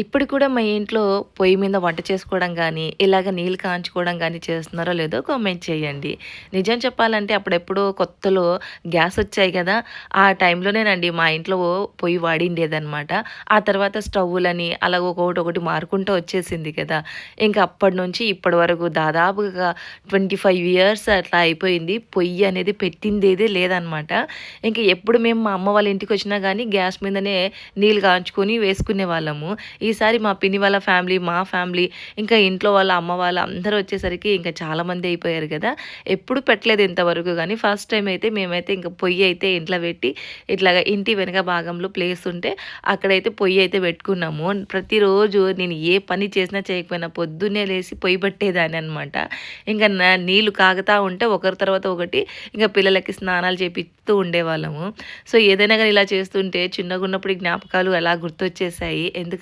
ఇప్పుడు కూడా మా ఇంట్లో పొయ్యి మీద వంట చేసుకోవడం కానీ ఇలాగ నీళ్ళు కాంచుకోవడం కానీ చేస్తున్నారో లేదో కామెంట్ చేయండి. నిజం చెప్పాలంటే అప్పుడెప్పుడో కొత్తలో గ్యాస్ వచ్చాయి కదా ఆ టైంలోనేనండి మా ఇంట్లో పొయ్యి వాడిండేదనమాట. ఆ తర్వాత స్టవ్వులని అలా ఒక్కొక్కటి మారుకుంటూ వచ్చేసింది కదా! ఇంక అప్పటినుంచి ఇప్పటి వరకు దాదాపుగా 25 ఇయర్స్ అట్లా అయిపోయింది. పొయ్యి అనేది పెట్టిందేదే లేదనమాట. ఇంకా ఎప్పుడు మేము మా అమ్మ వాళ్ళ ఇంటికి వచ్చినా కానీ గ్యాస్ మీదనే నీళ్ళు కాంచుకొని వేసుకునేవాళ్ళము. ఈసారి మా పిన్ని వాళ్ళ ఫ్యామిలీ, మా ఫ్యామిలీ, ఇంకా ఇంట్లో వాళ్ళ అమ్మ వాళ్ళ అందరూ వచ్చేసరికి ఇంకా చాలామంది అయిపోయారు కదా ఎప్పుడు పెట్టలేదు ఇంతవరకు కానీ ఫస్ట్ టైం అయితే మేమైతే ఇంకా పొయ్యి అయితే ఇంట్లో పెట్టి, ఇట్లాగా ఇంటి వెనక భాగంలో ప్లేస్ ఉంటే అక్కడైతే పొయ్యి అయితే పెట్టుకున్నాము. ప్రతిరోజు నేను ఏ పని చేసినా చేయకపోయినా పొద్దున్నే లేసి పొయ్యి పట్టేదాన్ని అనమాట నా నీళ్ళు కాగుతా ఉంటే ఒకరి తర్వాత ఒకటి ఇంకా పిల్లలకి స్నానాలు చేపిస్తూ ఉండేవాళ్ళము. సో, ఏదైనా కానీ ఇలా చేస్తుంటే చిన్నగా ఉన్నప్పుడు జ్ఞాపకాలు అలా గుర్తొచ్చేసాయి. ఎందుకంటే